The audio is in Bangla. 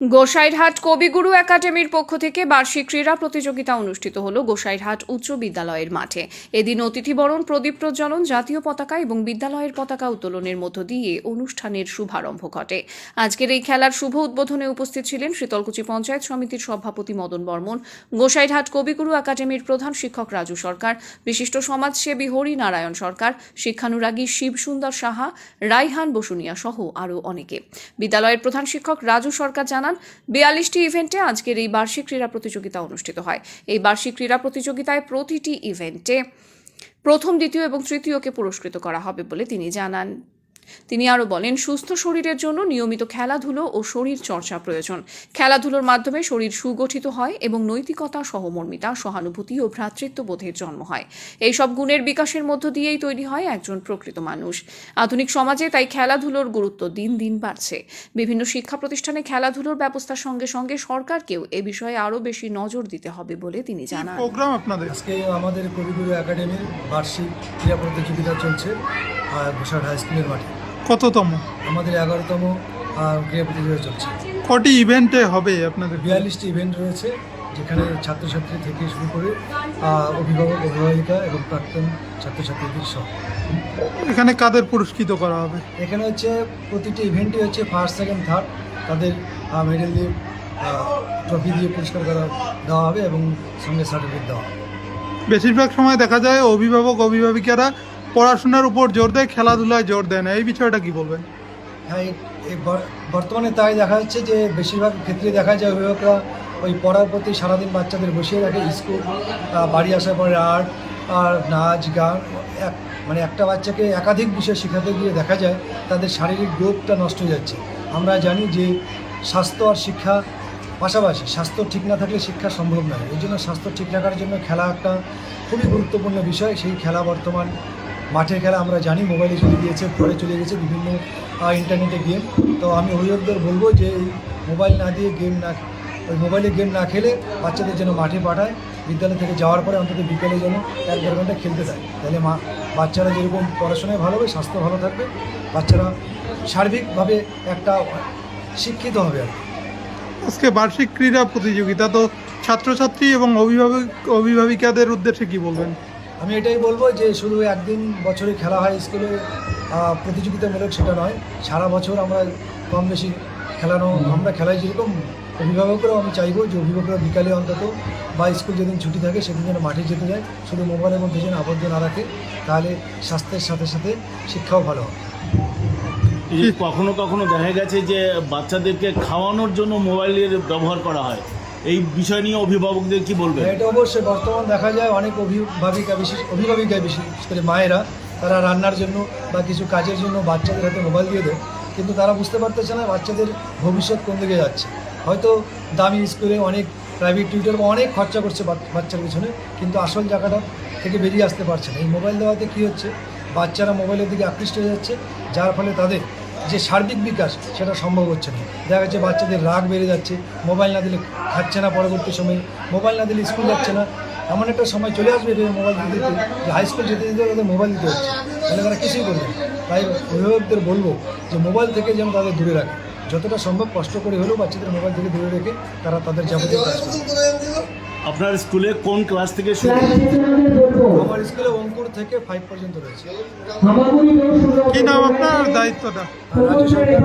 গোসাইরহাট কবিগুরু একাডেমির পক্ষ থেকে বার্ষিক ক্রীড়া প্রতিযোগিতা অনুষ্ঠিত হল গোসাইরহাট উচ্চ বিদ্যালয়ের মাঠে। এদিন অতিথিবরণ, প্রদীপ প্রজ্বলন, জাতীয় পতাকা এবং বিদ্যালয়ের পতাকা উত্তোলনের মধ্য দিয়ে অনুষ্ঠানের শুভারম্ভ ঘটে। আজকের এই খেলার শুভ উদ্বোধনে উপস্থিত ছিলেন শীতলকুচি পঞ্চায়েত সমিতির সভাপতি মদন বর্মন, গোসাইরহাট কবিগুরু একাডেমির প্রধান শিক্ষক রাজু সরকার, বিশিষ্ট সমাজসেবী হরি নারায়ণ সরকার, শিক্ষানুরাগী শিব সুন্দর সাহা, রাইহান বসুনিয়া সহ আরও অনেকে। বিদ্যালয়ের প্রধান শিক্ষক রাজু সরকার জানান বিয়াল্লিশটি ইভেন্টে আজকের এই বার্ষিক ক্রীড়া প্রতিযোগিতা অনুষ্ঠিত হয়। এই বার্ষিক ক্রীড়া প্রতিযোগিতায় প্রতিটি ইভেন্টে প্রথম, দ্বিতীয় এবং তৃতীয়কে পুরস্কৃত করা হবে বলে তিনি জানান। তিনি আরও বলেন সুস্থ শরীরের জন্য নিয়মিত খেলাধুলো ও শরীর চর্চা প্রয়োজন। খেলাধুলোর মাধ্যমে শরীর সুগঠিত হয় এবং নৈতিকতা সহমর্মিতা সহানুভূতি ও ভ্রাতৃত্ববোধের জন্ম হয়। এই সব গুণের বিকাশের মধ্য দিয়েই তৈরি হয় একজন প্রকৃত মানুষ। আধুনিক সমাজে তাই খেলাধুলোর গুরুত্ব দিন দিন বাড়ছে। বিভিন্ন শিক্ষা প্রতিষ্ঠানে খেলাধুলোর ব্যবস্থার সঙ্গে সঙ্গে সরকারকেও এ বিষয়ে আরও বেশি নজর দিতে হবে বলে তিনি জানান। প্রোগ্রাম আপনাদের? আজকে আমাদের কবিগুরু একাডেমির বার্ষিক ক্রীড়া প্রতিযোগিতা চলছে ঘোষাট হাই স্কুলের মাঠে। কততম? আমাদের এগারোতম ক্রীড়া প্রতিযোগিতা চলছে। কটি ইভেন্টে হবে আপনাদের বিয়াল্লিশটি ইভেন্ট রয়েছে যেখানে ছাত্রছাত্রী থেকে শুরু করে অভিভাবক অভিভাবিকা এবং প্রাক্তন ছাত্রছাত্রীদের সহ। এখানে কাদের পুরস্কৃত করা হবে? এখানে হচ্ছে প্রতিটি ইভেন্টই হচ্ছে ফার্স্ট সেকেন্ড থার্ড তাদের মেডেল দিয়ে ট্রফি দিয়ে পুরস্কার করা দেওয়া হবে এবং সঙ্গে সার্টিফিকেট দেওয়া হবে। বেশিরভাগ সময় দেখা যায় অভিভাবক অভিভাবিকারা পড়াশোনার উপর জোর দেয়, খেলাধুলায় জোর দেয় না। এই বিষয়টা কি বলবেন? হ্যাঁ বর্তমানে তাই দেখা যাচ্ছে যে বেশিরভাগ ক্ষেত্রে দেখা যায় অভিভাবকরা ওই পড়ার প্রতি সারাদিন বাচ্চাদের বসিয়ে রাখে স্কুল বাড়ি আসার পরে আর্ট, আর নাচ, গান, এক মানে একটা বাচ্চাকে একাধিক বিষয় শেখাতে গিয়ে দেখা যায় তাদের শারীরিক গ্রোথটা নষ্ট হয়ে যাচ্ছে। আমরা জানি যে স্বাস্থ্য আর শিক্ষা পাশাপাশি, স্বাস্থ্য ঠিক না থাকলে শিক্ষা সম্ভব নয়। এই জন্য স্বাস্থ্য ঠিক রাখার জন্য খেলা একটা খুবই গুরুত্বপূর্ণ বিষয়। সেই খেলা বর্তমান মাঠের খেলা আমরা জানি মোবাইলে চলে গিয়েছে ফোনে চলে গেছে বিভিন্ন ইন্টারনেটে গেম তো আমি অভিভাবকদের বলব যে, এই মোবাইল না দিয়ে গেম না, ওই মোবাইলে গেম না খেলে বাচ্চাদের যেন মাঠে পাঠায়, বিদ্যালয় থেকে যাওয়ার পরে অন্তত বিকেলে যেন এক দেড় ঘণ্টা খেলতে দেয়। তাহলে মা, বাচ্চারা যেরকম পড়াশোনায় ভালো হবে স্বাস্থ্য ভালো থাকবে, বাচ্চারা সার্বিকভাবে একটা শিক্ষিত হবে আর আজকে বার্ষিক ক্রীড়া প্রতিযোগিতা, তো ছাত্রছাত্রী এবং অভিভাবক, অভিভাবিকাদের উদ্দেশ্যে কি বলবেন? আমি এটাই বলব যে শুধু একদিন বছরে খেলা হয় স্কুলে প্রতিযোগিতামূলক সেটা নয়, সারা বছর আমরা কম বেশি খেলানো, আমরা খেলাই যেরকম অভিভাবকরাও আমি চাইব যে অভিভাবকরা বিকালে অন্তত বা স্কুল যেদিন ছুটি থাকে সেদিন যেন মাঠে যেতে যায়, শুধু মোবাইলের মধ্যে যেন আবদ্ধ না রাখে, তাহলে স্বাস্থ্যের সাথে সাথে শিক্ষাও ভালো হবে। কখনো কখনো দেখা গেছে যে বাচ্চাদেরকে খাওয়ানোর জন্য মোবাইলের ব্যবহার করা হয়। এই বিষয় নিয়ে অভিভাবকদের কি বলবেন? এটা অবশ্যই, বর্তমান দেখা যায় অনেক অভিভাবিকা বিশেষ অভিভাবিকা বিশেষ করে মায়েরা, তারা রান্নার জন্য বা কিছু কাজের জন্য বাচ্চাদের হাতে মোবাইল দিয়ে দেয়, কিন্তু তারা বুঝতে পারতেছে না বাচ্চাদের ভবিষ্যৎ কোন দিকে যাচ্ছে। হয়তো দামি স্কুলে অনেক প্রাইভেট টিউটার বা অনেক খরচা করছে বাচ- বাচ্চার পিছনে, কিন্তু আসল জায়গাটা থেকে বেরিয়ে আসতে পারছে না। এই মোবাইল দেওয়াতে কী হচ্ছে? বাচ্চারা মোবাইলের দিকে আকৃষ্ট হয়ে যাচ্ছে, যার ফলে তাদের যে সার্বিক বিকাশ, সেটা সম্ভব হচ্ছে না। দেখা যাচ্ছে বাচ্চাদের রাগ বেড়ে যাচ্ছে, মোবাইল না দিলে খাচ্ছে না পরবর্তী সময়ে, মোবাইল না দিলে স্কুল যাচ্ছে না। এমন একটা সময় চলে আসবে যে মোবাইল দিতে দিতে, যে হাই স্কুল যেতে যেতে তাদের মোবাইল দিতে হচ্ছে। তাহলে তারা কিছুই করবে তাই অভিভাবকদের বলব যে মোবাইল থেকে যেন তাদের দূরে রাখে। যতটা সম্ভব কষ্ট করে হলেও বাচ্চাদের মোবাইল থেকে দূরে রেখে তারা তাদের যাবতীয় কাজ করবে আপনার স্কুলে কোন ক্লাস থেকে শুরু? আমার স্কুলে অঙ্কুর থেকে ফাইভ পর্যন্ত রয়েছে। কি নাম আপনার? দায়িত্বটা? রাজ্য সরকার